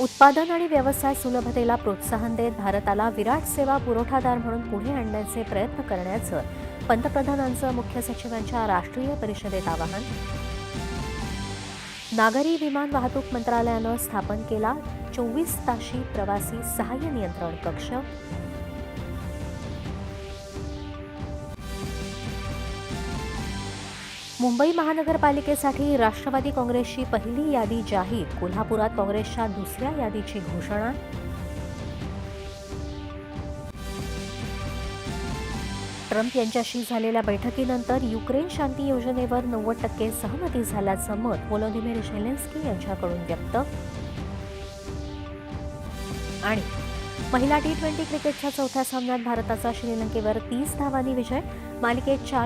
उत्पादन आणि व्यवसाय सुलभतेला प्रोत्साहन देत भारताला विराट सेवा पुरवठादार म्हणून पुढे आणण्याचे प्रयत्न करण्याचं पंतप्रधानांचं मुख्य सचिवांच्या राष्ट्रीय परिषदेत आवाहन. नागरी विमान वाहतूक मंत्रालयानं स्थापन केला चोवीस ताशी प्रवासी सहाय्य नियंत्रण कक्ष. मुंबई महानगरपालिकेसाठी राष्ट्रवादी काँग्रेसची पहिली यादी जाहीर. कोल्हापुरात काँग्रेसच्या दुसऱ्या यादीची घोषणा. ट्रम्प यांच्याशी झालेल्या बैठकीनंतर युक्रेन शांती योजनेवर नव्वद टक्के सहमती झाल्याचं मत व्लोदिमीर झेलेन्स्की यांच्याकडून व्यक्त. आणि महिला टी ट्वेंटी क्रिकेटच्या चौथ्या सामन्यात भारताचा श्रीलंकेवर तीस धावांनी विजय. मालिकेत चार